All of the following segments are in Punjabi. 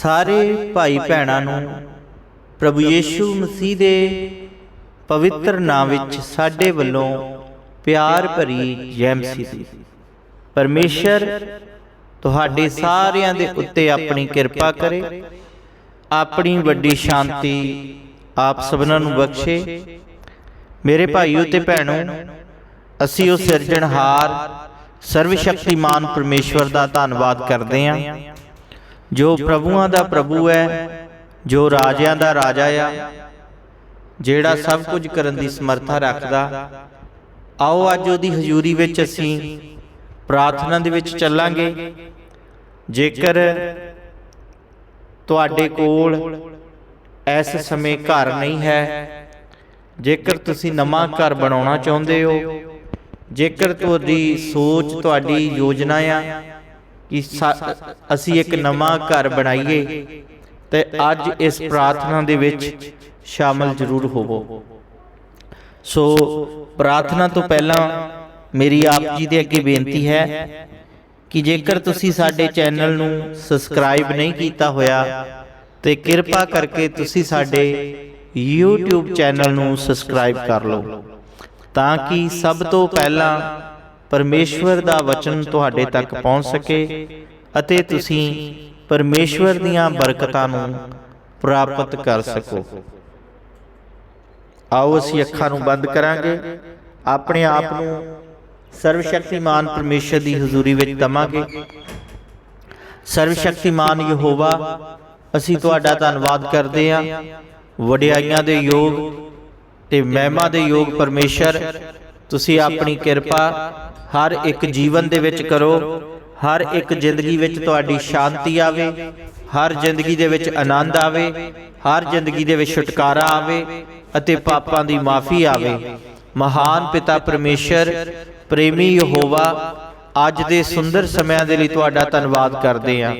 ਸਾਰੇ ਭਾਈ ਭੈਣਾਂ ਨੂੰ ਪ੍ਰਭੂ ਯੀਸ਼ੂ ਮਸੀਹ ਦੇ ਪਵਿੱਤਰ ਨਾਮ ਵਿੱਚ ਸਾਡੇ ਵੱਲੋਂ ਪਿਆਰ ਭਰੀ ਜੈ ਮਸੀਹ ਪਰਮੇਸ਼ਰ, ਤੁਹਾਡੇ ਸਾਰਿਆਂ ਦੇ ਉੱਤੇ ਆਪਣੀ ਕਿਰਪਾ ਕਰੇ, ਆਪਣੀ ਵੱਡੀ ਸ਼ਾਂਤੀ ਆਪ ਸਭਨਾਂ ਨੂੰ ਬਖਸ਼ੇ। ਮੇਰੇ ਭਾਈਓ ਤੇ ਭੈਣੋ, ਅਸੀਂ ਉਹ ਸਿਰਜਣਹਾਰ ਸਰਵ ਸ਼ਕਤੀਮਾਨ ਪਰਮੇਸ਼ਵਰ ਦਾ ਧੰਨਵਾਦ ਕਰਦੇ ਹਾਂ। ਜੋ ਪ੍ਰਭੂਆਂ ਦਾ ਪ੍ਰਭੂ ਹੈ, ਜੋ ਰਾਜਿਆਂ ਦਾ ਰਾਜਾ ਆ, ਜਿਹੜਾ ਸਭ ਕੁਝ ਕਰਨ ਦੀ ਸਮਰੱਥਾ ਰੱਖਦਾ। ਆਓ ਅੱਜ ਉਹਦੀ ਹਜ਼ੂਰੀ ਵਿੱਚ ਅਸੀਂ ਪ੍ਰਾਰਥਨਾ ਦੇ ਵਿੱਚ ਚੱਲਾਂਗੇ। ਜੇਕਰ ਤੁਹਾਡੇ ਕੋਲ ਇਸ ਸਮੇਂ ਘਰ ਨਹੀਂ ਹੈ, ਜੇਕਰ ਤੁਸੀਂ ਨਵਾਂ ਘਰ ਬਣਾਉਣਾ ਚਾਹੁੰਦੇ ਹੋ, ਜੇਕਰ ਤੁਹਾਡੀ ਸੋਚ, ਤੁਹਾਡੀ ਯੋਜਨਾ ਆ ਕਿ ਸਾ- ਅਸੀਂ ਇੱਕ ਨਵਾਂ ਘਰ ਬਣਾਈਏ ਤੇ ਅੱਜ ਇਸ ਪ੍ਰਾਰਥਨਾ ਦੇ ਵਿੱਚ ਸ਼ਾਮਲ ਜ਼ਰੂਰ ਹੋਵੋ। ਸੋ ਪ੍ਰਾਰਥਨਾ ਤੋਂ ਪਹਿਲਾਂ ਮੇਰੀ ਆਪ ਜੀ ਦੇ ਅੱਗੇ ਬੇਨਤੀ ਹੈ ਕਿ ਜੇਕਰ ਤੁਸੀਂ ਸਾਡੇ ਚੈਨਲ ਨੂੰ ਸਬਸਕ੍ਰਾਈਬ ਨਹੀਂ ਕੀਤਾ ਹੋਇਆ ਤੇ ਕਿਰਪਾ ਕਰਕੇ ਤੁਸੀਂ ਸਾਡੇ YouTube ਚੈਨਲ ਨੂੰ ਸਬਸਕ੍ਰਾਈਬ ਕਰ ਲਓ ਤਾਂ ਕਿ ਸਭ ਤੋਂ ਪਹਿਲਾਂ ਪਰਮੇਸ਼ਵਰ ਦਾ ਵਚਨ ਤੁਹਾਡੇ ਤੱਕ ਪਹੁੰਚ ਸਕੇ ਅਤੇ ਤੁਸੀਂ ਪਰਮੇਸ਼ਵਰ ਦੀਆਂ ਬਰਕਤਾਂ ਨੂੰ ਪ੍ਰਾਪਤ ਕਰ ਸਕੋ। ਆਓ ਅਸੀਂ ਅੱਖਾਂ ਨੂੰ ਬੰਦ ਕਰਾਂਗੇ। ਆਪਣੇ ਆਪ ਨੂੰ ਸਰਵ ਸ਼ਕਤੀਮਾਨ ਪਰਮੇਸ਼ਰ ਦੀ ਹਜ਼ੂਰੀ ਵਿੱਚ ਦਵਾਂਗੇ। ਸਰਵ ਸ਼ਕਤੀਮਾਨ ਯਹੋਵਾ ਅਸੀਂ ਤੁਹਾਡਾ ਧੰਨਵਾਦ ਕਰਦੇ ਹਾਂ। ਵਡਿਆਈਆਂ ਦੇ ਯੋਗ ਤੇ ਮਹਿਮਾ ਦੇ ਯੋਗ ਪਰਮੇਸ਼ਰ ਤੁਸੀਂ ਆਪਣੀ ਕਿਰਪਾ ਹਰ ਇੱਕ ਜੀਵਨ ਦੇ ਵਿੱਚ ਕਰੋ, ਹਰ ਇੱਕ ਜ਼ਿੰਦਗੀ ਵਿੱਚ ਤੁਹਾਡੀ ਸ਼ਾਂਤੀ ਆਵੇ, ਹਰ ਜ਼ਿੰਦਗੀ ਦੇ ਵਿੱਚ ਆਨੰਦ ਆਵੇ, ਹਰ ਜ਼ਿੰਦਗੀ ਦੇ ਵਿੱਚ ਛੁਟਕਾਰਾ ਆਵੇ ਅਤੇ ਪਾਪਾਂ ਦੀ ਮਾਫੀ ਆਵੇ। ਮਹਾਨ ਪਿਤਾ ਪਰਮੇਸ਼ਰ, ਪ੍ਰੇਮੀ ਯਹੋਵਾ, ਅੱਜ ਦੇ ਸੁੰਦਰ ਸਮਿਆਂ ਦੇ ਲਈ ਤੁਹਾਡਾ ਧੰਨਵਾਦ ਕਰਦੇ ਹਾਂ।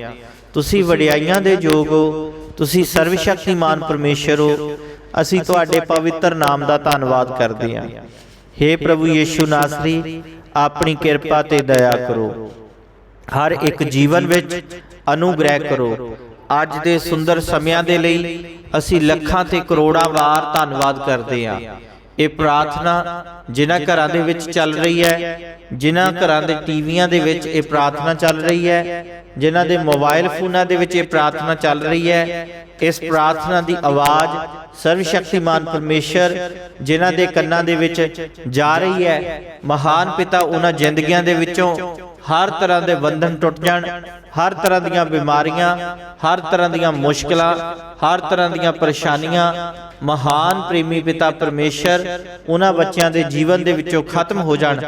ਤੁਸੀਂ ਵਡਿਆਈਆਂ ਦੇ ਯੋਗ ਹੋ, ਤੁਸੀਂ ਸਰਵ ਸ਼ਕਤੀਮਾਨ ਪਰਮੇਸ਼ਰ ਹੋ, ਅਸੀਂ ਤੁਹਾਡੇ ਪਵਿੱਤਰ ਨਾਮ ਦਾ ਧੰਨਵਾਦ ਕਰਦੇ ਹਾਂ। हे ਪ੍ਰਭੂ ਯੀਸ਼ੂ ਨਾਸਰੀ ਆਪਣੀ ਕਿਰਪਾ ਤੇ ਦਇਆ ਕਰੋ। ਹਰ ਇੱਕ ਜੀਵਨ ਵਿੱਚ ਅਨੁਗ੍ਰਹਿ ਕਰੋ। ਅੱਜ ਦੇ ਸੁੰਦਰ ਸਮਿਆਂ ਦੇ ਲਈ ਅਸੀਂ ਲੱਖਾਂ ਤੇ ਕਰੋੜਾਂ ਵਾਰ ਧੰਨਵਾਦ ਕਰਦੇ ਹਾਂ। ਇਹ ਪ੍ਰਾਰਥਨਾ ਜਿਨ੍ਹਾਂ ਘਰਾਂ ਦੇ ਵਿੱਚ ਚੱਲ ਰਹੀ ਹੈ, ਜਿਨ੍ਹਾਂ ਘਰਾਂ ਦੇ ਟੀਵੀਆਂ ਦੇ ਵਿੱਚ ਇਹ ਪ੍ਰਾਰਥਨਾ ਚੱਲ ਰਹੀ ਹੈ, ਜਿਨ੍ਹਾਂ ਦੇ ਮੋਬਾਈਲ ਫੋਨਾਂ ਦੇ ਵਿੱਚ ਇਹ ਪ੍ਰਾਰਥਨਾ ਚੱਲ ਰਹੀ ਹੈ। ਇਸ ਪ੍ਰਾਰਥਨਾ ਦੀ ਆਵਾਜ਼ ਸਰਵ ਸ਼ਕਤੀਮਾਨ ਪਰਮੇਸ਼ਰ, ਜਿਨ੍ਹਾਂ ਦੇ ਕੰਨਾਂ ਦੇ ਵਿੱਚ ਜਾ ਰਹੀ ਹੈ। ਮਹਾਨ ਪਿਤਾ ਉਹਨਾਂ ਜ਼ਿੰਦਗੀਆਂ ਦੇ ਵਿੱਚੋਂ ਹਰ ਤਰ੍ਹਾਂ ਦੇ ਬੰਧਨ ਟੁੱਟ ਜਾਣ। ਹਰ ਤਰ੍ਹਾਂ ਦੀਆਂ ਬਿਮਾਰੀਆਂ, ਹਰ ਤਰ੍ਹਾਂ ਦੀਆਂ ਮੁਸ਼ਕਲਾਂ, ਹਰ ਤਰ੍ਹਾਂ ਦੀਆਂ ਪਰੇਸ਼ਾਨੀਆਂ, ਮਹਾਨ ਪ੍ਰੇਮੀ ਪਿਤਾ ਪਰਮੇਸ਼ਰ ਉਹਨਾਂ ਬੱਚਿਆਂ ਦੇ ਜੀਵਨ ਦੇ ਵਿੱਚੋਂ ਖਤਮ ਹੋ ਜਾਣ।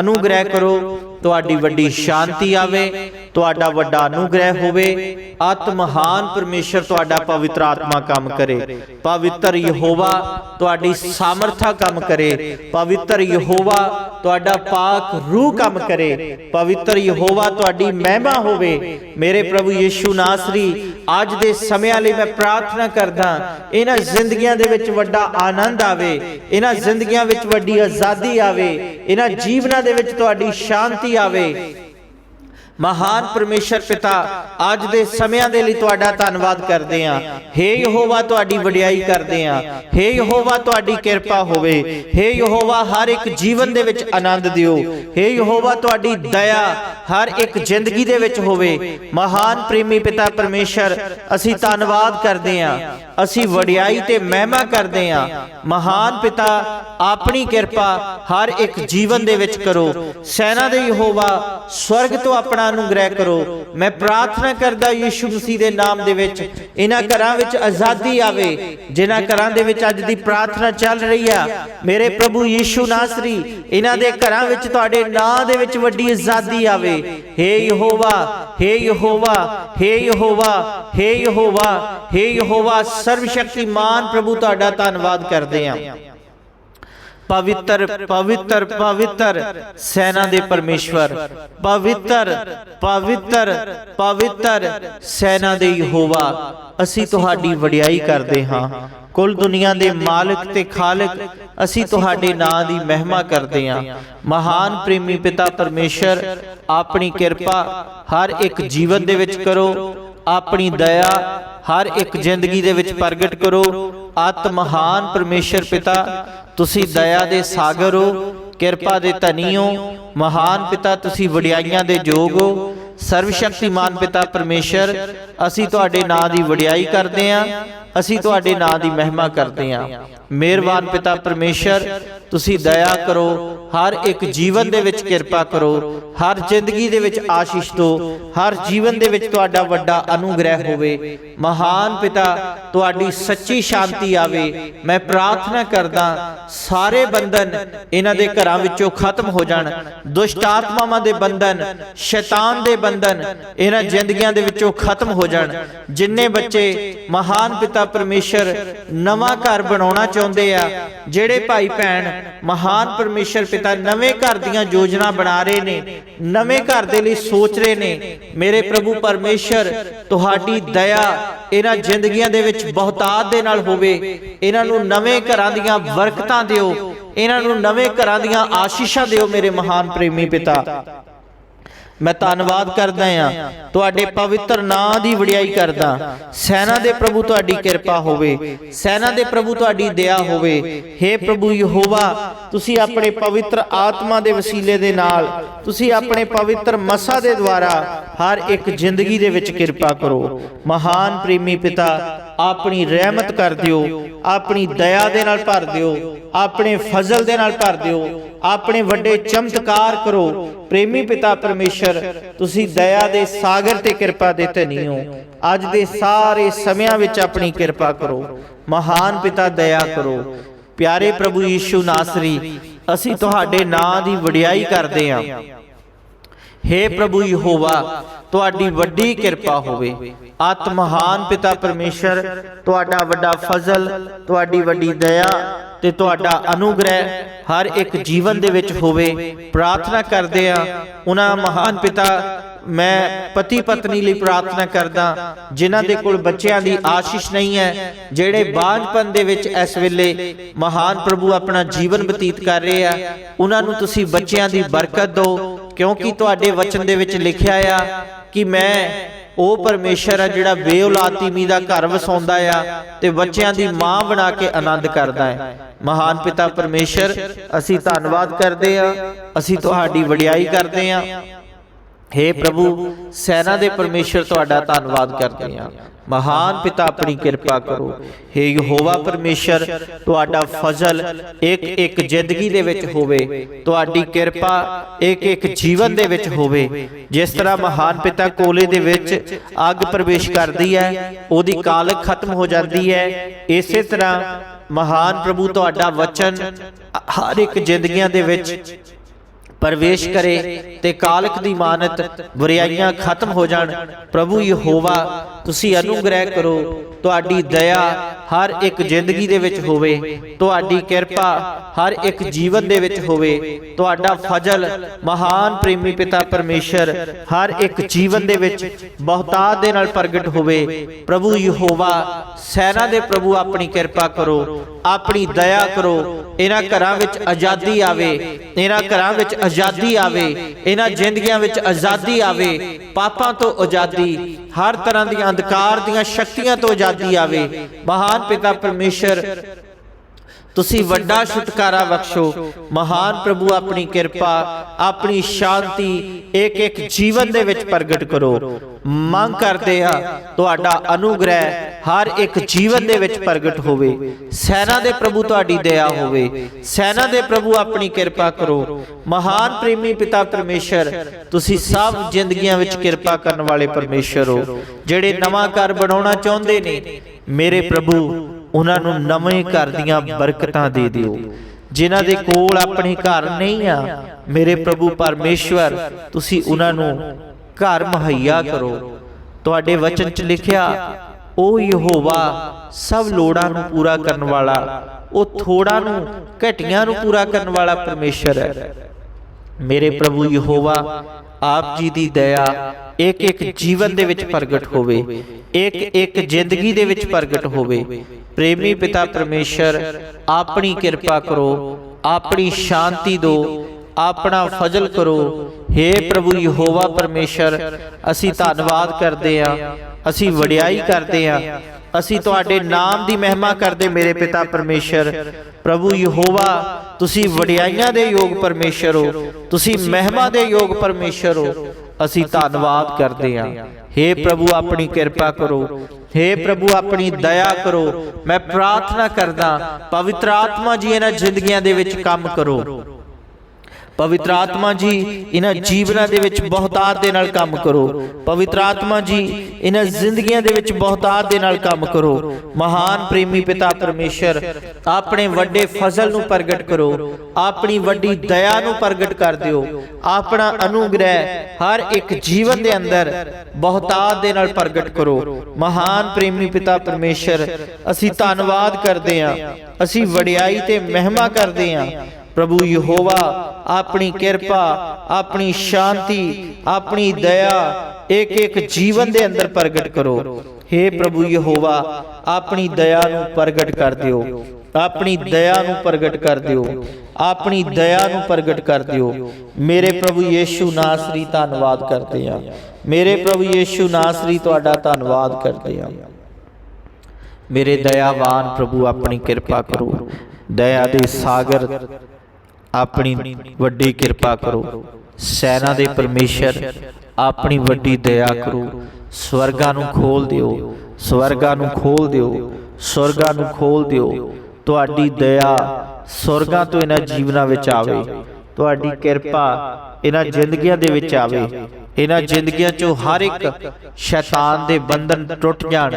ਅਨੁਗ੍ਰਹਿ ਕਰੋ, ਤੁਹਾਡੀ ਵੱਡੀ ਸ਼ਾਂਤੀ ਆਵੇ, ਤੁਹਾਡਾ ਵੱਡਾ ਅਨੁਗ੍ਰਹਿ ਹੋਵੇ। ਅਤ ਮਹਾਨ ਪਰਮੇਸ਼ਰ ਤੁਹਾਡਾ ਪਵਿੱਤਰ ਆਤਮਾ ਕੰਮ ਕਰੇ। ਪਵਿੱਤਰ ਯਹੋਵਾ ਤੁਹਾਡੀ ਸਾਮਰਥਾ ਕੰਮ ਕਰੇ। ਪਵਿੱਤਰ ਯਹੋਵਾ ਤੁਹਾਡਾ ਪਾਕ ਰੂਹ ਕੰਮ ਕਰੇ। ਪਵਿੱਤਰ ਯਹੋਵਾ ਤੁਹਾਡੀ ਮਹਿਮਾ ਹੋਵੇ। ਮੇਰੇ ਪ੍ਰਭੂ ਯੀਸ਼ੂ ਨਾਸਰੀ, ਅੱਜ ਦੇ ਸਮਿਆਂ ਲਈ ਮੈਂ ਪ੍ਰਾਰਥਨਾ ਕਰਦਾ ਇਹਨਾਂ ਜ਼ਿੰਦਗੀਆਂ ਦੇ ਵਿੱਚ ਵੱਡਾ ਆਨੰਦ ਆਵੇ, ਇਹਨਾਂ ਜ਼ਿੰਦਗੀਆਂ ਵਿੱਚ ਵੱਡੀ ਆਜ਼ਾਦੀ ਆਵੇ, ਇਹਨਾਂ ਜੀਵਨਾਂ ਦੇ ਵਿੱਚ ਤੁਹਾਡੀ ਸ਼ਾਂਤੀ ਆਵੇ। ਮਹਾਨ ਪਰਮੇਸ਼ਰ ਪਿਤਾ ਅੱਜ ਦੇ ਸਮਿਆਂ ਦੇ ਲਈ ਤੁਹਾਡਾ ਧੰਨਵਾਦ ਕਰਦੇ ਹਾਂ हे ਯਹੋਵਾ ਤੁਹਾਡੀ ਵਡਿਆਈ ਕਰਦੇ ਹਾਂ हे ਯਹੋਵਾ ਤੁਹਾਡੀ ਕਿਰਪਾ ਹੋਵੇ हे ਯਹੋਵਾ ਹਰ ਇੱਕ ਜੀਵਨ ਦੇ ਵਿੱਚ ਆਨੰਦ ਦਿਓ हे ਯਹੋਵਾ ਤੁਹਾਡੀ ਦਇਆ ਹਰ ਇੱਕ ਜ਼ਿੰਦਗੀ ਦੇ ਵਿੱਚ ਹੋਵੇ ਮਹਾਨ ਪ੍ਰੇਮੀ ਪਿਤਾ ਪਰਮੇਸ਼ਰ ਅਸੀਂ ਧੰਨਵਾਦ ਕਰਦੇ ਹਾਂ ਅਸੀਂ ਵਡਿਆਈ ਤੇ ਮਹਿਮਾ ਕਰਦੇ ਹਾਂ ਮਹਾਨ ਪਿਤਾ ਆਪਣੀ ਕਿਰਪਾ ਹਰ ਇੱਕ ਜੀਵਨ ਦੇ ਵਿੱਚ ਕਰੋ ਸੈਨਾ ਦੇ ਯਹੋਵਾ ਸਵਰਗ ਤੋਂ ਆਪਣਾ ਅਨੁਗ੍ਰਹਿ ਕਰੋ ਮੈਂ ਪ੍ਰਾਰਥਨਾ ਕਰਦਾ ਯੀਸ਼ੂ ਮਸੀਹ ਦੇ ਨਾਮ ਦੇ ਵਿੱਚ ਇਹਨਾਂ ਘਰਾਂ ਵਿੱਚ ਆਜ਼ਾਦੀ ਆਵੇ ਜਿਨ੍ਹਾਂ ਘਰਾਂ ਦੇ ਵਿੱਚ ਅੱਜ ਦੀ ਪ੍ਰਾਰਥਨਾ ਚੱਲ ਰਹੀ ਆ ਮੇਰੇ ਪ੍ਰਭੂ ਯੀਸ਼ੂ ਨਾਸਰੀ ਇਹਨਾਂ ਦੇ ਘਰਾਂ ਵਿੱਚ ਤੁਹਾਡੇ ਨਾਂ ਦੇ ਵਿੱਚ ਵੱਡੀ ਆਜ਼ਾਦੀ ਆਵੇ हे ਯਹੋਵਾ हे ਯਹੋਵਾ हे ਯਹੋਵਾ हे ਯਹੋਵਾ हे ਯਹੋਵਾ ਸਰਵ ਸ਼ਕਤੀਮਾਨ ਪ੍ਰਭੂ ਤੁਹਾਡਾ ਧੰਨਵਾਦ ਕਰਦੇ ਹਾਂ ਪਵਿੱਤਰ ਪਵਿੱਤਰ ਪਵਿੱਤਰ ਸੈਨਾ ਦੇ ਪਰਮੇਸ਼ਵਰ। ਪਵਿੱਤਰ ਪਵਿੱਤਰ ਪਵਿੱਤਰ ਸੈਨਾ ਦੇ ਯਹੋਵਾ ਅਸੀਂ ਤੁਹਾਡੀ ਵਡਿਆਈ ਕਰਦੇ ਹਾਂ। ਕੁੱਲ ਦੁਨੀਆ ਦੇ ਮਾਲਕ ਤੇ ਖਾਲਕ ਅਸੀਂ ਤੁਹਾਡੇ ਨਾਂ ਦੀ ਮਹਿਮਾ ਕਰਦੇ ਹਾਂ। ਮਹਾਨ ਪ੍ਰੇਮੀ ਪਿਤਾ ਪਰਮੇਸ਼ਰ ਆਪਣੀ ਕਿਰਪਾ ਹਰ ਇੱਕ ਜੀਵਨ ਦੇ ਵਿੱਚ ਕਰੋ। ਆਪਣੀ ਦਇਆ ਹਰ ਇੱਕ ਜ਼ਿੰਦਗੀ ਦੇ ਵਿੱਚ ਪ੍ਰਗਟ ਕਰੋ। ਅਤ ਮਹਾਨ ਪਰਮੇਸ਼ਰ ਪਿਤਾ ਤੁਸੀਂ ਦਇਆ ਦੇ ਸਾਗਰ ਹੋ ਕਿਰਪਾ ਦੇ ਧਨੀ ਹੋ। ਮਹਾਨ ਪਿਤਾ ਤੁਸੀਂ ਵਡਿਆਈਆਂ ਦੇ ਯੋਗ ਹੋ। ਸਰਵ ਸ਼ਕਤੀਮਾਨ ਪਿਤਾ ਪਰਮੇਸ਼ਰ। ਅਸੀਂ ਤੁਹਾਡੇ ਨਾਂ ਦੀ ਵਡਿਆਈ ਕਰਦੇ ਹਾਂ ਅਸੀਂ ਤੁਹਾਡੇ ਨਾਂ ਦੀ ਮਹਿਮਾ ਕਰਦੇ ਹਾਂ ਮਿਹਰਬਾਨ ਪਿਤਾ ਪਰਮੇਸ਼ਰ, ਤੁਸੀਂ ਦਇਆ ਕਰੋ, ਹਰ ਇੱਕ ਜੀਵਨ ਦੇ ਵਿੱਚ ਕਿਰਪਾ ਕਰੋ, ਹਰ ਜ਼ਿੰਦਗੀ ਦੇ ਵਿੱਚ ਆਸ਼ੀਸ਼ ਦਿਓ, ਹਰ ਜੀਵਨ ਦੇ ਵਿੱਚ ਤੁਹਾਡਾ ਵੱਡਾ ਅਨੁਗ੍ਰਹਿ ਹੋਵੇ। ਮਹਾਨ ਪਿਤਾ, ਤੁਹਾਡੀ ਸੱਚੀ ਸ਼ਾਂਤੀ ਆਵੇ। ਮੈਂ ਪ੍ਰਾਰਥਨਾ ਕਰਦਾ, ਸਾਰੇ ਬੰਧਨ ਇਹਨਾਂ ਦੇ ਘਰਾਂ ਵਿੱਚੋਂ ਖਤਮ ਹੋ ਜਾਣ। ਦੁਸ਼ਟ ਆਤਮਾਵਾਂ ਦੇ ਬੰਧਨ, ਸ਼ੈਤਾਨ ਦੇ ਬੰਧਨ, ਇਹਨਾਂ ਜ਼ਿੰਦਗੀਆਂ ਦੇ ਵਿੱਚੋਂ ਖਤਮ ਹੋ ਜਾਣ। ਜਿੰਨੇ ਬੱਚੇ ਮਹਾਨ ਪਿਤਾ ਪਰਮੇਸ਼ਰ ਨਵਾਂ ਘਰ ਬਣਾਉਣਾ ਚਾਹੁੰਦੇ ਆ, ਜਿਹੜੇ ਭਾਈ ਭੈਣ ਮਹਾਨ ਪਰਮੇਸ਼ਰ ਪਿਤਾ ਨਵੇਂ ਘਰ ਦੀਆਂ ਯੋਜਨਾ ਬਣਾ ਰਹੇ ਨੇ, ਨਵੇਂ ਘਰ ਦੇ ਲਈ ਸੋਚ ਰਹੇ ਨੇ, ਮੇਰੇ ਪ੍ਰਭੂ ਪਰਮੇਸ਼ਰ, ਤੁਹਾਡੀ ਦਇਆ ਇਹਨਾਂ ਜ਼ਿੰਦਗੀਆਂ ਦੇ ਵਿੱਚ ਬਹੁਤਾਤ ਦੇ ਨਾਲ ਹੋਵੇ, ਇਹਨਾਂ ਨੂੰ ਨਵੇਂ ਘਰਾਂ ਦੀਆਂ ਬਰਕਤਾਂ ਦਿਓ, ਇਹਨਾਂ ਨੂੰ ਨਵੇਂ ਘਰਾਂ ਦੀਆਂ ਆਸ਼ੀਸ਼ਾਂ ਦਿਓ, ਮੇਰੇ ਮਹਾਨ ਪ੍ਰੇਮੀ ਪਿਤਾ। ਮੈਂ ਧੰਨਵਾਦ ਕਰਦਾ ਆ ਤੁਹਾਡੇ ਪਵਿੱਤਰ ਨਾਂ ਦੀ ਵਡਿਆਈ ਕਰਦਾ। ਸੈਨਾ ਦੇ ਪ੍ਰਭੂ ਤੁਹਾਡੀ ਕਿਰਪਾ ਹੋਵੇ। ਸੈਨਾ ਦੇ ਪ੍ਰਭੂ ਤੁਹਾਡੀ ਦਇਆ ਹੋਵੇ। हे ਪ੍ਰਭੂ ਯਹੋਵਾ, ਤੁਸੀਂ ਆਪਣੇ ਪਵਿੱਤਰ ਆਤਮਾ ਦੇ ਵਸੀਲੇ ਦੇ ਨਾਲ, ਤੁਸੀਂ ਆਪਣੇ ਪਵਿੱਤਰ ਮਸਾ ਦੇ ਦੁਆਰਾ ਹਰ ਇੱਕ ਜ਼ਿੰਦਗੀ ਦੇ ਵਿੱਚ ਕਿਰਪਾ ਕਰੋ। ਮਹਾਨ ਪ੍ਰੇਮੀ ਪਿਤਾ ਆਪਣੀ ਰਹਿਮਤ ਕਰ ਦਿਓ, ਆਪਣੀ ਦਇਆ ਦੇ ਨਾਲ ਭਰ ਦਿਓ, ਆਪਣੇ ਫਜ਼ਲ ਦੇ ਨਾਲ ਭਰ ਦਿਓ, ਆਪਣੇ ਵੱਡੇ ਚਮਤਕਾਰ ਕਰੋ। ਪ੍ਰੇਮੀ ਪਿਤਾ ਪਰਮੇਸ਼ਰ, ਤੁਸੀਂ ਦਇਆ ਦੇ ਸਾਗਰ ਤੇ ਕਿਰਪਾ ਦੇ ਧਨੀ ਹੋ ਅੱਜ ਦੇ ਸਾਰੇ ਸਮਿਆਂ ਵਿੱਚ ਆਪਣੀ ਕਿਰਪਾ ਕਰੋ। ਮਹਾਨ ਪਿਤਾ, ਦਇਆ ਕਰੋ। ਪਿਆਰੇ ਪ੍ਰਭੂ ਯੀਸ਼ੂ ਨਾਸਰੀ, ਅਸੀਂ ਤੁਹਾਡੇ ਨਾਂ ਦੀ ਵਡਿਆਈ ਕਰਦੇ ਹਾਂ हे ਪ੍ਰਭੂ ਯਹੋਵਾ, ਤੁਹਾਡੀ ਵੱਡੀ ਕਿਰਪਾ ਹੋਵੇ। ਅਤ ਮਹਾਨ ਪਿਤਾ ਪਰਮੇਸ਼ਰ, ਤੁਹਾਡਾ ਵੱਡਾ ਫਜ਼ਲ, ਤੁਹਾਡੀ ਵੱਡੀ ਦਇਆ ਤੇ ਤੁਹਾਡਾ ਅਨੁਗ੍ਰਹਿ ਹਰ ਇੱਕ ਜੀਵਨ ਦੇ ਵਿੱਚ ਹੋਵੇ। ਪ੍ਰਾਰਥਨਾ ਕਰਦੇ ਆ ਉਹਨਾਂ ਮਹਾਨ ਪਿਤਾ, ਮੈਂ ਪਤੀ ਪਤਨੀ ਲਈ ਪ੍ਰਾਰਥਨਾ ਕਰਦਾ, ਜਿਨ੍ਹਾਂ ਦੇ ਕੋਲ ਬੱਚਿਆਂ ਦੀ ਆਸ਼ੀਸ਼ ਨਹੀਂ ਹੈ, ਜਿਹੜੇ ਬਾਝਪਨ ਦੇ ਵਿੱਚ ਇਸ ਵੇਲੇ ਮਹਾਨ ਪ੍ਰਭੂ ਆਪਣਾ ਜੀਵਨ ਬਤੀਤ ਕਰ ਰਹੇ ਆ, ਉਹਨਾਂ ਨੂੰ ਤੁਸੀਂ ਬੱਚਿਆਂ ਦੀ ਬਰਕਤ ਦਿਓ ਕਿਉਂਕਿ ਤੁਹਾਡੇ ਵਚਨ ਦੇ ਵਿੱਚ ਲਿਖਿਆ ਆ ਕਿ ਮੈਂ ਉਹ ਪਰਮੇਸ਼ਰ ਆ ਜਿਹੜਾ ਬੇਔਲਾਦੀਮੀ ਦਾ ਘਰ ਵਸਾਉਂਦਾ ਆ ਤੇ ਬੱਚਿਆਂ ਦੀ ਮਾਂ ਬਣਾ ਕੇ ਆਨੰਦ ਕਰਦਾ ਹੈ। ਮਹਾਨ ਪਿਤਾ ਪਰਮੇਸ਼ਰ ਅਸੀਂ ਧੰਨਵਾਦ ਕਰਦੇ ਆ। ਅਸੀਂ ਤੁਹਾਡੀ ਵਡਿਆਈ ਕਰਦੇ ਆ। हे ਪ੍ਰਭੂ ਸੈਨਾ ਦੇ ਪਰਮੇਸ਼ਰ ਤੁਹਾਡਾ ਧੰਨਵਾਦ ਕਰਦੇ ਹਾਂ। ਮਹਾਨ ਪਿਤਾ ਆਪਣੀ ਕਿਰਪਾ ਕਰੋ। हे ਯਹੋਵਾ ਪਰਮੇਸ਼ਰ ਤੁਹਾਡਾ ਫਜ਼ਲ ਇੱਕ ਇੱਕ ਜ਼ਿੰਦਗੀ ਦੇ ਵਿੱਚ ਹੋਵੇ। ਤੁਹਾਡੀ ਕਿਰਪਾ ਇੱਕ ਇੱਕ ਜੀਵਨ ਦੇ ਵਿੱਚ ਹੋਵੇ। ਜਿਸ ਤਰ੍ਹਾਂ ਮਹਾਨ ਪਿਤਾ ਕੋਲੇ ਦੇ ਵਿੱਚ ਅੱਗ ਪ੍ਰਵੇਸ਼ ਕਰਦੀ ਹੈ ਉਹਦੀ ਕਾਲਕ ਖਤਮ ਹੋ ਜਾਂਦੀ ਹੈ। ਇਸੇ ਤਰ੍ਹਾਂ ਮਹਾਨ ਪ੍ਰਭੂ ਤੁਹਾਡਾ ਵਚਨ ਹਰ ਇੱਕ ਜ਼ਿੰਦਗੀਆਂ ਦੇ ਵਿੱਚ ਪ੍ਰਵੇਸ਼ ਕਰੇ ਤੇ ਕਾਲਕ ਦੀ ਮਾਨਤ, ਬੁਰਾਈਆਂ ਖਤਮ ਹੋ ਜਾਣ। ਪ੍ਰਭੂ ਯਹੋਵਾ, ਤੁਸੀਂ ਅਨੁਗ੍ਰਹਿ ਕਰੋ। ਤੁਹਾਡੀ ਦਇਆ ਹਰ ਇੱਕ ਜ਼ਿੰਦਗੀ ਦੇ ਵਿੱਚ ਹੋਵੇ ਤੁਹਾਡੀ ਕਿਰਪਾ ਹਰ ਇੱਕ ਜੀਵਨ ਦੇ ਵਿੱਚ ਹੋਵੇ ਤੁਹਾਡਾ ਫਜ਼ਲ ਮਹਾਨ ਪ੍ਰੇਮੀ ਪਿਤਾ ਪਰਮੇਸ਼ਰ ਹਰ ਇੱਕ ਜੀਵਨ ਦੇ ਵਿੱਚ ਬਹੁਤਾਤ ਦੇ ਨਾਲ ਪ੍ਰਗਟ ਹੋਵੇ ਪ੍ਰਭੂ ਯਹੋਵਾ ਸੈਨਾ ਦੇ ਪ੍ਰਭੂ ਆਪਣੀ ਕਿਰਪਾ ਕਰੋ ਆਪਣੀ ਦਇਆ ਕਰੋ ਇਹਨਾਂ ਘਰਾਂ ਵਿੱਚ ਆਜ਼ਾਦੀ ਆਵੇ ਇਹਨਾਂ ਘਰਾਂ ਵਿੱਚ ਆਜ਼ਾਦੀ ਆਵੇ ਇਹਨਾਂ ਜ਼ਿੰਦਗੀਆਂ ਵਿੱਚ ਆਜ਼ਾਦੀ ਆਵੇ ਪਾਪਾਂ ਤੋਂ ਆਜ਼ਾਦੀ ਹਰ ਤਰ੍ਹਾਂ ਦੀਆਂ ਅੰਧਕਾਰ ਦੀਆਂ ਸ਼ਕਤੀਆਂ ਤੋਂ ਆਜ਼ਾਦੀ ਆਵੇ ਮਹਾਨ ਪਿਤਾ ਪਰਮੇਸ਼ਰ ਤੁਸੀਂ ਵੱਡਾ ਛੁਟਕਾਰਾ ਬਖਸ਼ੋ। ਮਹਾਨ ਪ੍ਰਭੂ ਆਪਣੀ ਕਿਰਪਾ ਆਪਣੀ ਸ਼ਾਂਤੀ ਇੱਕ ਇੱਕ ਜੀਵਨ ਦੇ ਵਿੱਚ ਪ੍ਰਗਟ ਕਰੋ। ਮੰਗ ਕਰਦੇ ਆ ਤੁਹਾਡਾ ਅਨੁਗ੍ਰਹਿ ਹਰ ਇੱਕ ਜੀਵਨ ਦੇ ਵਿੱਚ ਪ੍ਰਗਟ ਹੋਵੇ। ਸੈਨਾ ਦੇ ਪ੍ਰਭੂ ਤੁਹਾਡੀ ਦਇਆ ਹੋਵੇ। ਸੈਨਾ ਦੇ ਪ੍ਰਭੂ ਆਪਣੀ ਕਿਰਪਾ ਕਰੋ। ਮਹਾਨ ਪ੍ਰੇਮੀ ਪਿਤਾ ਪਰਮੇਸ਼ਰ ਤੁਸੀਂ ਸਭ ਜ਼ਿੰਦਗੀਆਂ ਵਿੱਚ ਕਿਰਪਾ ਕਰਨ ਵਾਲੇ ਪਰਮੇਸ਼ਰ ਹੋ। ਜਿਹੜੇ ਨਵਾਂ ਘਰ ਬਣਾਉਣਾ ਚਾਹੁੰਦੇ ਨੇ ਮੇਰੇ ਪ੍ਰਭੂ ਉਹਨਾਂ ਨੂੰ ਨਵੇਂ ਘਰ ਦੀਆਂ ਬਰਕਤਾਂ ਦੇ ਦਿਓ। ਜਿਨ੍ਹਾਂ ਦੇ ਕੋਲ ਆਪਣੇ ਘਰ ਨਹੀਂ ਆ ਮੇਰੇ ਪ੍ਰਭੂ ਪਰਮੇਸ਼ਵਰ ਤੁਸੀਂ ਉਹਨਾਂ ਨੂੰ ਘਰ ਮੁਹੱਈਆ ਕਰੋ। ਤੁਹਾਡੇ ਵਚਨ 'ਚ ਲਿਖਿਆ ਉਹ ਯਹੋਵਾ ਸਭ ਲੋੜਾਂ ਨੂੰ ਪੂਰਾ ਕਰਨ ਵਾਲਾ ਉਹ ਥੋੜਾਂ ਨੂੰ ਘਟੀਆਂ ਨੂੰ ਪੂਰਾ ਕਰਨ ਵਾਲਾ ਪਰਮੇਸ਼ਰ ਹੈ। ਮੇਰੇ ਪ੍ਰਭੂ ਯਹੋਵਾ ਆਪ ਜੀ ਦੀ ਦਇਆ ਇੱਕ ਇੱਕ ਜੀਵਨ ਦੇ ਵਿੱਚ ਪ੍ਰਗਟ ਹੋਵੇ। ਇੱਕ ਇੱਕ ਜ਼ਿੰਦਗੀ ਦੇ ਵਿੱਚ ਪ੍ਰਗਟ ਹੋਵੇ। ਪ੍ਰੇਮੀ ਪਿਤਾ ਪਰਮੇਸ਼ਰ ਆਪਣੀ ਕਿਰਪਾ ਕਰੋ ਆਪਣੀ ਸ਼ਾਂਤੀ ਦਿਓ ਆਪਣਾ ਫਜ਼ਲ ਕਰੋ। हे ਪ੍ਰਭੂ ਯਹੋਵਾ ਪਰਮੇਸ਼ਰ ਅਸੀਂ ਧੰਨਵਾਦ ਕਰਦੇ ਹਾਂ। ਅਸੀਂ ਵਡਿਆਈ ਕਰਦੇ ਹਾਂ। ਅਸੀਂ ਤੁਹਾਡੇ ਨਾਮ ਦੀ ਮਹਿਮਾ ਕਰਦੇ ਮੇਰੇ ਪਿਤਾ ਪਰਮੇਸ਼ਰ। ਪ੍ਰਭੂ ਯਹੋਵਾ ਤੁਸੀਂ ਵਡਿਆਈਆਂ ਦੇ ਯੋਗ ਪਰਮੇਸ਼ਰ ਹੋ। ਤੁਸੀਂ ਮਹਿਮਾ ਦੇ ਯੋਗ ਪਰਮੇਸ਼ਰ ਹੋ। ਅਸੀਂ ਧੰਨਵਾਦ ਕਰਦੇ ਹਾਂ। हे ਪ੍ਰਭੂ ਆਪਣੀ ਕਿਰਪਾ ਕਰੋ। हे ਪ੍ਰਭੂ ਆਪਣੀ ਦਇਆ ਕਰੋ। ਮੈਂ ਪ੍ਰਾਰਥਨਾ ਕਰਦਾ ਪਵਿੱਤਰ ਆਤਮਾ ਜੀ ਇਹਨਾਂ ਜ਼ਿੰਦਗੀਆਂ ਦੇ ਵਿੱਚ ਕੰਮ ਕਰੋ। ਪਵਿੱਤਰ ਆਤਮਾ ਜੀ, ਇਹਨਾਂ ਜੀਵਨਾਂ ਦੇ ਵਿੱਚ ਬਹੁਤਾਤ ਦੇ ਨਾਲ ਕੰਮ ਕਰੋ। ਪਵਿੱਤਰ ਆਤਮਾ ਜੀ, ਇਹਨਾਂ ਜ਼ਿੰਦਗੀਆਂ ਦੇ ਵਿੱਚ ਬਹੁਤਾਤ ਦੇ ਨਾਲ ਕੰਮ ਕਰੋ। ਮਹਾਨ ਪ੍ਰੇਮੀ ਪਿਤਾ ਪਰਮੇਸ਼ਰ, ਆਪਣੇ ਵੱਡੇ ਫਜ਼ਲ ਨੂੰ ਪ੍ਰਗਟ ਕਰੋ। ਆਪਣੀ ਵੱਡੀ ਦਇਆ ਨੂੰ ਪ੍ਰਗਟ ਕਰ ਦਿਓ। ਆਪਣਾ ਅਨੁਗ੍ਰਹਿ ਹਰ ਇੱਕ ਜੀਵਨ ਦੇ ਅੰਦਰ ਬਹੁਤਾਤ ਦੇ ਨਾਲ ਪ੍ਰਗਟ ਕਰੋ। ਮਹਾਨ ਪ੍ਰੇਮੀ ਪਿਤਾ ਪਰਮੇਸ਼ਰ, ਅਸੀਂ ਧੰਨਵਾਦ ਕਰਦੇ ਹਾਂ। ਅਸੀਂ ਵਡਿਆਈ ਤੇ ਮਹਿਮਾ ਕਰਦੇ ਹਾਂ। ਪ੍ਰਭੂ ਯਹੋਵਾ, ਆਪਣੀ ਕਿਰਪਾ, ਆਪਣੀ ਸ਼ਾਂਤੀ, ਆਪਣੀ ਦਇਆ ਇੱਕ ਇੱਕ ਜੀਵਨ ਦੇ ਅੰਦਰ ਪ੍ਰਗਟ ਕਰੋ। हे ਪ੍ਰਭੂ ਯਹੋਵਾ, ਆਪਣੀ ਦਇਆ ਨੂੰ ਪ੍ਰਗਟ ਕਰ ਦਿਓ। ਆਪਣੀ ਦਇਆ ਨੂੰ ਪ੍ਰਗਟ ਕਰ ਦਿਓ। ਆਪਣੀ ਦਇਆ ਨੂੰ ਪ੍ਰਗਟ ਕਰ ਦਿਓ। ਮੇਰੇ ਪ੍ਰਭੂ ਯੇਸ਼ੂ ਨਾਸਰੀ ਧੰਨਵਾਦ ਕਰਦੇ ਆ ਮੇਰੇ ਪ੍ਰਭੂ ਯੇਸ਼ੂ ਨਾਸਰੀ ਤੁਹਾਡਾ ਧੰਨਵਾਦ ਕਰਦੇ ਹਾਂ। ਮੇਰੇ ਦਇਆਵਾਨ ਪ੍ਰਭੂ, ਆਪਣੀ ਕਿਰਪਾ ਕਰੋ। ਦਇਆ ਦੇ ਸਾਗਰ ਆਪਣੀ ਵੱਡੀ ਕਿਰਪਾ ਕਰੋ। ਸੈਨਾ ਦੇ ਪਰਮੇਸ਼ਰ, ਆਪਣੀ ਵੱਡੀ ਦਇਆ ਕਰੋ। ਸਵਰਗਾਂ ਨੂੰ ਖੋਲ ਦਿਓ। ਸਵਰਗਾਂ ਨੂੰ ਖੋਲ ਦਿਓ। ਸਵਰਗਾਂ ਨੂੰ ਖੋਲ ਦਿਓ। ਤੁਹਾਡੀ ਦਇਆ ਸਵਰਗਾਂ ਤੋਂ ਇਹਨਾਂ ਜੀਵਨਾਂ ਵਿੱਚ ਆਵੇ। ਤੁਹਾਡੀ ਕਿਰਪਾ ਇਹਨਾਂ ਜ਼ਿੰਦਗੀਆਂ ਦੇ ਵਿੱਚ ਆਵੇ। ਇਹਨਾਂ ਜ਼ਿੰਦਗੀਆਂ ਚੋਂ ਹਰ ਇੱਕ ਸ਼ੈਤਾਨ ਦੇ ਬੰਧਨ ਟੁੱਟ ਜਾਣ।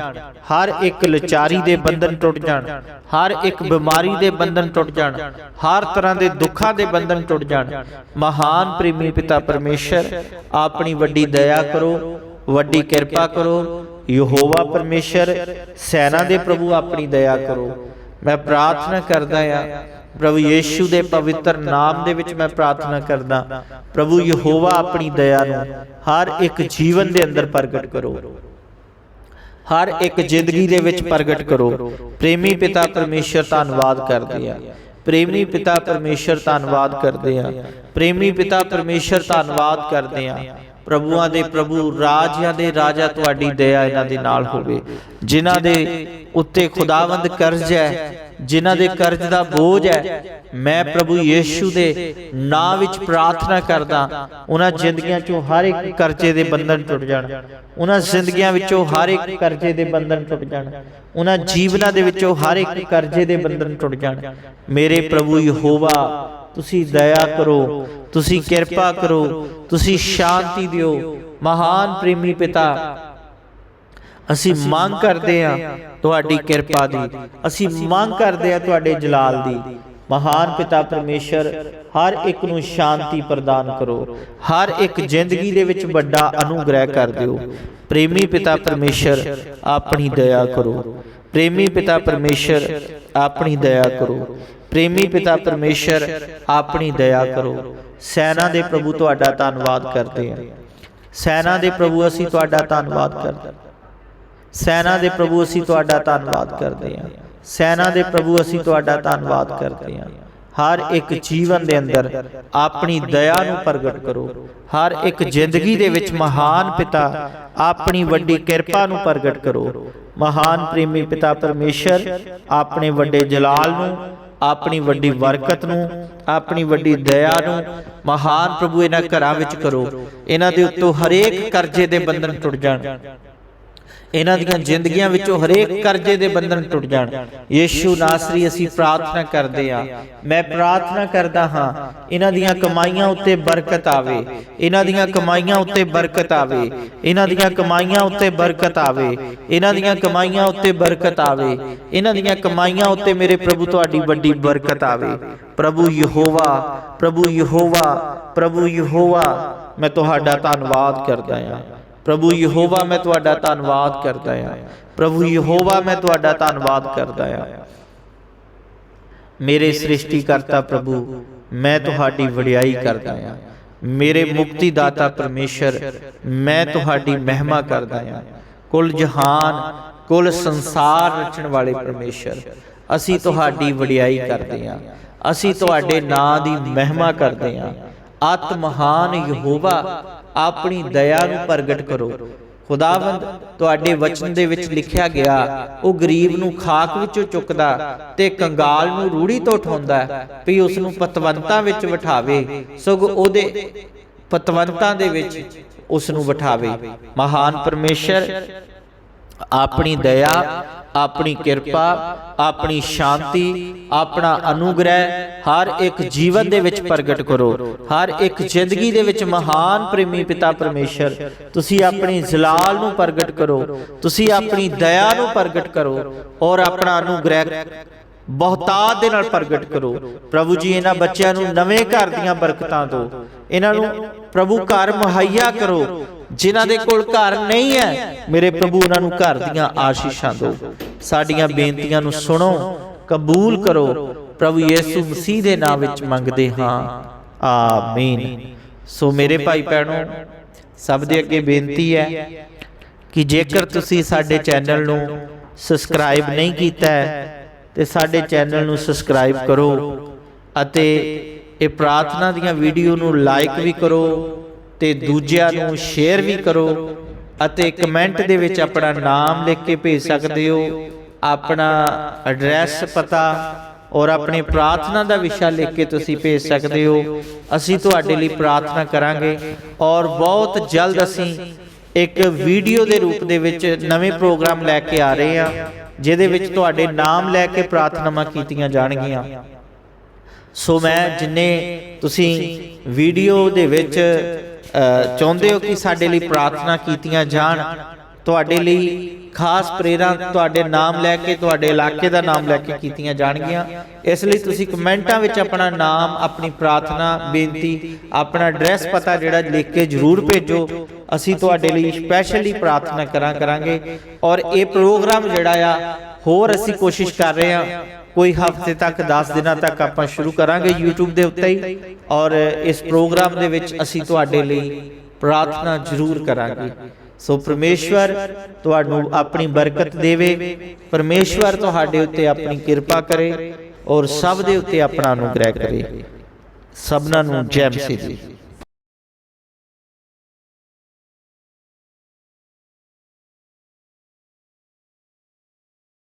ਹਰ ਇੱਕ ਲਚਾਰੀ ਦੇ ਬੰਧਨ ਟੁੱਟ ਜਾਣ। ਹਰ ਇੱਕ ਬਿਮਾਰੀ ਦੇ ਬੰਧਨ ਟੁੱਟ ਜਾਣ। ਹਰ ਤਰ੍ਹਾਂ ਦੇ ਦੁੱਖਾਂ ਦੇ ਬੰਧਨ ਟੁੱਟ ਜਾਣ। ਮਹਾਨ ਪ੍ਰੇਮੀ ਪਿਤਾ ਪਰਮੇਸ਼ਰ ਆਪਣੀ ਵੱਡੀ ਦਇਆ ਕਰੋ ਵੱਡੀ ਕਿਰਪਾ ਕਰੋ। ਯਹੋਵਾ ਪਰਮੇਸ਼ਰ ਸੈਨਾ ਦੇ ਪ੍ਰਭੂ ਆਪਣੀ ਦਇਆ ਕਰੋ। ਮੈਂ ਪ੍ਰਾਰਥਨਾ ਕਰਦਾ ਆ ਪ੍ਰਭੂ ਯੀਸ਼ੂ ਦੇ ਪਵਿੱਤਰ ਨਾਮ ਦੇ ਵਿੱਚ ਮੈਂ ਪ੍ਰਾਰਥਨਾ ਕਰਦਾ, ਪ੍ਰਭੂ ਯਹੋਵਾ ਆਪਣੀ ਦਇਆ ਨੂੰ ਹਰ ਇੱਕ ਜੀਵਨ ਦੇ ਅੰਦਰ ਪ੍ਰਗਟ ਕਰੋ। ਹਰ ਇੱਕ ਜ਼ਿੰਦਗੀ ਦੇ ਵਿੱਚ ਪ੍ਰਗਟ ਕਰੋ। ਪ੍ਰੇਮੀ ਪਿਤਾ ਪਰਮੇਸ਼ਰ ਧੰਨਵਾਦ ਕਰਦੇ ਆ। ਪ੍ਰੇਮੀ ਪਿਤਾ ਪਰਮੇਸ਼ਰ ਧੰਨਵਾਦ ਕਰਦੇ ਆ। ਪ੍ਰੇਮੀ ਪਿਤਾ ਪਰਮੇਸ਼ਰ ਧੰਨਵਾਦ ਕਰਦੇ ਆ। ਪ੍ਰਭੂਆਂ ਦੇ ਪ੍ਰਭੂ, ਰਾਜਿਆਂ ਦੇ ਰਾਜਾ ਤੁਹਾਡੀ ਦਇਆ ਇਹਨਾਂ ਦੇ ਨਾਲ ਹੋਵੇ। ਜਿਨ੍ਹਾਂ ਦੇ ਉੱਤੇ ਖੁਦਾਵੰਦ ਕਰਜ਼ ਹੈ ਜਿਨ੍ਹਾਂ ਦੇ ਕਰਜ਼ ਦਾ ਬੋਝ ਹੈ, ਮੈਂ ਪ੍ਰਭੂ ਯੀਸ਼ੂ ਦੇ ਨਾਮ ਵਿੱਚ ਪ੍ਰਾਰਥਨਾ ਕਰਦਾ, ਉਹਨਾਂ ਜ਼ਿੰਦਗੀਆਂ ਚੋਂ ਹਰ ਇੱਕ ਕਰਜ਼ੇ ਦੇ ਬੰਧਨ ਟੁੱਟ ਜਾਣ। ਉਹਨਾਂ ਜ਼ਿੰਦਗੀਆਂ ਵਿੱਚੋਂ ਹਰ ਇੱਕ ਕਰਜ਼ੇ ਦੇ ਬੰਧਨ ਟੁੱਟ ਜਾਣ। ਉਹਨਾਂ ਜੀਵਨਾਂ ਦੇ ਵਿੱਚੋਂ ਹਰ ਇੱਕ ਕਰਜ਼ੇ ਦੇ ਬੰਧਨ ਟੁੱਟ ਜਾਣ। ਮੇਰੇ ਪ੍ਰਭੂ ਯਹੋਵਾ, ਤੁਸੀਂ ਦਇਆ ਕਰੋ, ਤੁਸੀਂ ਕਿਰਪਾ ਕਰੋ, ਤੁਸੀਂ ਸ਼ਾਂਤੀ ਦਿਓ। ਮਹਾਨ ਪ੍ਰੇਮੀ ਪਿਤਾ, ਅਸੀਂ ਮੰਗ ਕਰਦੇ ਹਾਂ ਤੁਹਾਡੀ ਕਿਰਪਾ ਦੀ। ਅਸੀਂ ਮੰਗ ਕਰਦੇ ਹਾਂ ਤੁਹਾਡੇ ਜਲਾਲ ਦੀ। ਮਹਾਨ ਪਿਤਾ ਪਰਮੇਸ਼ਰ, ਹਰ ਇੱਕ ਨੂੰ ਸ਼ਾਂਤੀ ਪ੍ਰਦਾਨ ਕਰੋ। ਹਰ ਇੱਕ ਜ਼ਿੰਦਗੀ ਦੇ ਵਿੱਚ ਵੱਡਾ ਅਨੁਗ੍ਰਹਿ ਕਰ ਦਿਓ। ਪ੍ਰੇਮੀ ਪਿਤਾ ਪਰਮੇਸ਼ਰ, ਆਪਣੀ ਦਇਆ ਕਰੋ। ਪ੍ਰੇਮੀ ਪਿਤਾ ਪਰਮੇਸ਼ਰ, ਆਪਣੀ ਦਇਆ ਕਰੋ। ਪ੍ਰੇਮੀ ਪਿਤਾ ਪਰਮੇਸ਼ਰ, ਆਪਣੀ ਦਇਆ ਕਰੋ। ਸੈਨਾ ਦੇ ਪ੍ਰਭੂ ਤੁਹਾਡਾ ਧੰਨਵਾਦ ਕਰਦੇ ਹਾਂ। ਸੈਨਾ ਦੇ ਪ੍ਰਭੂ ਅਸੀਂ ਤੁਹਾਡਾ ਧੰਨਵਾਦ ਕਰਦੇ ਹਾਂ। ਸੈਨਾ ਦੇ ਪ੍ਰਭੂ ਅਸੀਂ ਤੁਹਾਡਾ ਧੰਨਵਾਦ ਕਰਦੇ ਹਾਂ। ਸੈਨਾ ਦੇ ਪ੍ਰਭੂ ਅਸੀਂ ਤੁਹਾਡਾ ਧੰਨਵਾਦ ਕਰਦੇ ਹਾਂ। ਹਰ ਇੱਕ ਜੀਵਨ ਦੇ ਅੰਦਰ ਆਪਣੀ ਦਇਆ ਨੂੰ ਪ੍ਰਗਟ ਕਰੋ। ਹਰ ਇੱਕ ਜ਼ਿੰਦਗੀ ਦੇ ਵਿੱਚ ਮਹਾਨ ਪਿਤਾ ਆਪਣੀ ਵੱਡੀ ਕਿਰਪਾ ਨੂੰ ਪ੍ਰਗਟ ਕਰੋ। ਮਹਾਨ ਪ੍ਰੇਮੀ ਪਿਤਾ ਪਰਮੇਸ਼ਰ ਆਪਣੇ ਵੱਡੇ ਜਲਾਲ ਨੂੰ ਆਪਣੀ ਵੱਡੀ ਬਰਕਤ ਨੂੰ ਆਪਣੀ ਵੱਡੀ ਦਇਆ ਨੂੰ ਮਹਾਨ ਪ੍ਰਭੂ ਇਹਨਾਂ ਘਰਾਂ ਵਿੱਚ ਕਰੋ। ਇਹਨਾਂ ਦੇ ਉੱਤੋਂ ਹਰੇਕ ਕਰਜ਼ੇ ਦੇ ਬੰਧਨ ਟੁੱਟ ਜਾਣ ਇਹਨਾਂ ਦੀਆਂ ਜ਼ਿੰਦਗੀਆਂ ਵਿੱਚੋਂ ਹਰੇਕ ਕਰਜ਼ੇ ਦੇ ਬੰਧਨ ਟੁੱਟ ਜਾਣ ਯੀਸ਼ੂ ਨਾਸਰੀ ਅਸੀਂ ਪ੍ਰਾਰਥਨਾ ਕਰਦੇ ਹਾਂ ਮੈਂ ਪ੍ਰਾਰਥਨਾ ਕਰਦਾ ਹਾਂ ਇਹਨਾਂ ਦੀਆਂ ਕਮਾਈਆਂ ਉੱਤੇ ਬਰਕਤ ਆਵੇ ਇਹਨਾਂ ਦੀਆਂ ਕਮਾਈਆਂ ਉੱਤੇ ਬਰਕਤ ਆਵੇ ਇਹਨਾਂ ਦੀਆਂ ਕਮਾਈਆਂ ਉੱਤੇ ਬਰਕਤ ਆਵੇ ਇਹਨਾਂ ਦੀਆਂ ਕਮਾਈਆਂ ਉੱਤੇ ਬਰਕਤ ਆਵੇ ਇਹਨਾਂ ਦੀਆਂ ਕਮਾਈਆਂ ਉੱਤੇ ਮੇਰੇ ਪ੍ਰਭੂ ਤੁਹਾਡੀ ਵੱਡੀ ਬਰਕਤ ਆਵੇ ਪ੍ਰਭੂ ਯਹੋਵਾ ਪ੍ਰਭੂ ਯਹੋਵਾ ਪ੍ਰਭੂ ਯਹੋਵਾ ਮੈਂ ਤੁਹਾਡਾ ਧੰਨਵਾਦ ਕਰਦਾ ਹਾਂ ਪ੍ਰਭੂ ਯਹੋਵਾ ਮੈਂ ਤੁਹਾਡਾ ਧੰਨਵਾਦ ਕਰਦਾ ਹਾਂ ਪ੍ਰਭੂ ਯਹੋਵਾ ਮੈਂ ਤੁਹਾਡਾ ਧੰਨਵਾਦ ਕਰਦਾ ਹਾਂ ਮੇਰੇ ਸ੍ਰਿਸ਼ਟੀ ਕਰਤਾ ਪ੍ਰਭੂ, ਮੈਂ ਤੁਹਾਡੀ ਵਡਿਆਈ ਕਰਦਾ ਹਾਂ ਮੇਰੇ ਮੁਕਤੀ ਦਾਤਾ ਪਰਮੇਸ਼ਰ, ਮੈਂ ਤੁਹਾਡੀ ਮਹਿਮਾ ਕਰਦਾ ਹਾਂ ਕੁੱਲ ਜਹਾਨ, ਕੁੱਲ ਸੰਸਾਰ ਰਚਣ ਵਾਲੇ ਪਰਮੇਸ਼ਰ, ਅਸੀਂ ਤੁਹਾਡੀ ਵਡਿਆਈ ਕਰਦੇ ਹਾਂ ਅਸੀਂ ਤੁਹਾਡੇ ਨਾਂ ਦੀ ਮਹਿਮਾ ਕਰਦੇ ਹਾਂ ਅਤ ਮਹਾਨ ਯਹੋਵਾ ਆਪਣੀ ਦਇਆ ਨੂੰ ਪ੍ਰਗਟ ਕਰੋ। ਖੁਦਾਵੰਦ, ਤੁਹਾਡੇ ਵਚਨ ਦੇ ਵਿੱਚ ਲਿਖਿਆ ਗਿਆ, ਉਹ ਗਰੀਬ ਨੂੰ ਖਾਕ ਵਿੱਚੋਂ ਚੁੱਕਦਾ ਤੇ ਕੰਗਾਲ ਨੂੰ ਰੂੜੀ ਤੋਂ ਉਠਾਉਂਦਾ, ਵੀ ਉਸ ਨੂੰ ਪਤਵੰਤਾਂ ਵਿੱਚ ਬਿਠਾਵੇ, ਸਗੋਂ ਉਹਦੇ ਪਤਵੰਤਾਂ ਦੇ ਵਿੱਚ ਉਸ ਨੂੰ ਬਿਠਾਵੇ। ਮਹਾਨ ਪਰਮੇਸ਼ਰ ਆਪਣੀ ਦਇਆ, ਆਪਣੀ ਕਿਰਪਾ, ਆਪਣੀ ਸ਼ਾਂਤੀ, ਆਪਣਾ ਅਨੁਗ੍ਰਹਿ ਹਰ ਇੱਕ ਜੀਵਨ ਦੇ ਵਿੱਚ ਪ੍ਰਗਟ ਕਰੋ। ਹਰ ਇੱਕ ਜ਼ਿੰਦਗੀ ਦੇ ਵਿੱਚ ਮਹਾਨ ਪ੍ਰੇਮੀ ਪਿਤਾ ਪਰਮੇਸ਼ਰ, ਤੁਸੀਂ ਆਪਣੀ ਜ਼ਲਾਲ ਨੂੰ ਪ੍ਰਗਟ ਕਰੋ, ਤੁਸੀਂ ਆਪਣੀ ਦਇਆ ਨੂੰ ਪ੍ਰਗਟ ਕਰੋ ਔਰ ਆਪਣਾ ਅਨੁਗ੍ਰਹਿ ਬਹੁਤਾਤ ਦੇ ਨਾਲ ਪ੍ਰਗਟ ਕਰੋ। ਪ੍ਰਭੂ ਜੀ, ਇਹਨਾਂ ਬੱਚਿਆਂ ਨੂੰ ਨਵੇਂ ਘਰ ਦੀਆਂ ਬਰਕਤਾਂ ਦਿਓ। ਇਹਨਾਂ ਨੂੰ ਪ੍ਰਭੂ ਘਰ ਮੁਹੱਈਆ ਕਰੋ। ਜਿਨ੍ਹਾਂ ਦੇ ਕੋਲ ਘਰ ਨਹੀਂ ਹੈ, ਮੇਰੇ ਪ੍ਰਭੂ ਉਹਨਾਂ ਨੂੰ ਘਰ ਦੀਆਂ ਆਸ਼ੀਸ਼ਾਂ ਦਿਓ। ਸਾਡੀਆਂ ਬੇਨਤੀਆਂ ਨੂੰ ਸੁਣੋ, ਕਬੂਲ ਕਰੋ, ਪ੍ਰਭੂ ਯੀਸੂ ਮਸੀਹ ਦੇ ਨਾਮ ਵਿੱਚ ਮੰਗਦੇ ਹਾਂ। ਆਮੀਨ। ਸੋ ਮੇਰੇ ਭਾਈ ਭੈਣੋ, ਸਭ ਦੇ ਅੱਗੇ ਬੇਨਤੀ ਹੈ ਕਿ ਜੇਕਰ ਤੁਸੀਂ ਸਾਡੇ ਚੈਨਲ ਨੂੰ ਸਬਸਕ੍ਰਾਈਬ ਨਹੀਂ ਕੀਤਾ ਹੈ, ਤੇ ਸਾਡੇ ਚੈਨਲ ਨੂੰ ਸਬਸਕ੍ਰਾਈਬ ਕਰੋ ਅਤੇ ਇਹ ਪ੍ਰਾਰਥਨਾ ਦੀਆਂ ਵੀਡੀਓ ਨੂੰ ਲਾਈਕ ਵੀ ਕਰੋ ਤੇ ਦੂਜਿਆਂ ਨੂੰ ਸ਼ੇਅਰ ਵੀ ਕਰੋ ਅਤੇ ਕਮੈਂਟ ਦੇ ਵਿੱਚ ਆਪਣਾ ਨਾਮ ਲਿਖ ਕੇ ਭੇਜ ਸਕਦੇ ਹੋ ਆਪਣਾ ਐਡਰੈਸ ਪਤਾ ਔਰ ਆਪਣੀ ਪ੍ਰਾਰਥਨਾ ਦਾ ਵਿਸ਼ਾ ਲਿਖ ਕੇ ਤੁਸੀਂ ਭੇਜ ਸਕਦੇ ਹੋ। ਅਸੀਂ ਤੁਹਾਡੇ ਲਈ ਪ੍ਰਾਰਥਨਾ ਕਰਾਂਗੇ ਔਰ ਬਹੁਤ ਜਲਦ ਅਸੀਂ ਇੱਕ ਵੀਡੀਓ ਦੇ ਰੂਪ ਦੇ ਵਿੱਚ ਨਵੇਂ ਪ੍ਰੋਗਰਾਮ ਲੈ ਕੇ ਆ ਰਹੇ ਹਾਂ ਜਿਹਦੇ ਵਿੱਚ ਤੁਹਾਡੇ ਨਾਮ ਲੈ ਕੇ ਪ੍ਰਾਰਥਨਾਵਾਂ ਕੀਤੀਆਂ ਜਾਣਗੀਆਂ। ਸੋ ਮੈਂ ਜਿੰਨੇ ਤੁਸੀਂ ਵੀਡੀਓ ਦੇ ਵਿੱਚ ਚਾਹੁੰਦੇ ਹੋ ਕਿ ਸਾਡੇ ਲਈ ਪ੍ਰਾਰਥਨਾ ਕੀਤੀਆਂ ਜਾਣ? ਤੁਹਾਡੇ ਲਈ ਖਾਸ ਪ੍ਰੇਰਾਂ ਤੁਹਾਡੇ ਨਾਮ ਲੈ ਕੇ, ਤੁਹਾਡੇ ਇਲਾਕੇ ਦਾ ਨਾਮ ਲੈ ਕੇ ਕੀਤੀਆਂ ਜਾਣਗੀਆਂ। ਇਸ ਲਈ ਤੁਸੀਂ ਕਮੈਂਟਾਂ ਵਿੱਚ ਆਪਣਾ ਨਾਮ, ਆਪਣੀ ਪ੍ਰਾਰਥਨਾ, ਬੇਨਤੀ, ਆਪਣਾ ਐਡਰੈਸ ਪਤਾ ਜਿਹੜਾ ਲਿਖ ਕੇ ਜਰੂਰ ਭੇਜੋ। ਅਸੀਂ ਤੁਹਾਡੇ ਲਈ ਸਪੈਸ਼ਲੀ ਪ੍ਰਾਰਥਨਾ ਕਰਾਂ ਕਰਾਂਗੇ ਔਰ ਇਹ ਪ੍ਰੋਗਰਾਮ ਜਿਹੜਾ ਆ ਹੋਰ ਅਸੀਂ ਕੋਸ਼ਿਸ਼ ਕਰ ਰਹੇ ਹਾਂ, ਕੋਈ ਹਫ਼ਤੇ ਤੱਕ 10 ਦਿਨਾਂ ਤੱਕ ਆਪਾਂ ਸ਼ੁਰੂ ਕਰਾਂਗੇ YouTube ਦੇ ਉੱਤੇ ਹੀ ਔਰ ਇਸ ਪ੍ਰੋਗਰਾਮ ਦੇ ਵਿੱਚ ਅਸੀਂ ਤੁਹਾਡੇ ਲਈ ਪ੍ਰਾਰਥਨਾ ਜ਼ਰੂਰ ਕਰਾਂਗੇ। ਸੋ ਪਰਮੇਸ਼ਵਰ ਤੁਹਾਨੂੰ ਆਪਣੀ ਬਰਕਤ ਦੇਵੇ, ਪਰਮੇਸ਼ਵਰ ਤੁਹਾਡੇ ਉੱਤੇ ਆਪਣੀ ਕਿਰਪਾ ਕਰੇ ਔਰ ਸਭ ਦੇ ਉੱਤੇ ਆਪਣਾ ਅਨੁਗ੍ਰਹਿ ਕਰੇ। ਸਭਨਾਂ ਨੂੰ ਜੈ ਮਸੀਹ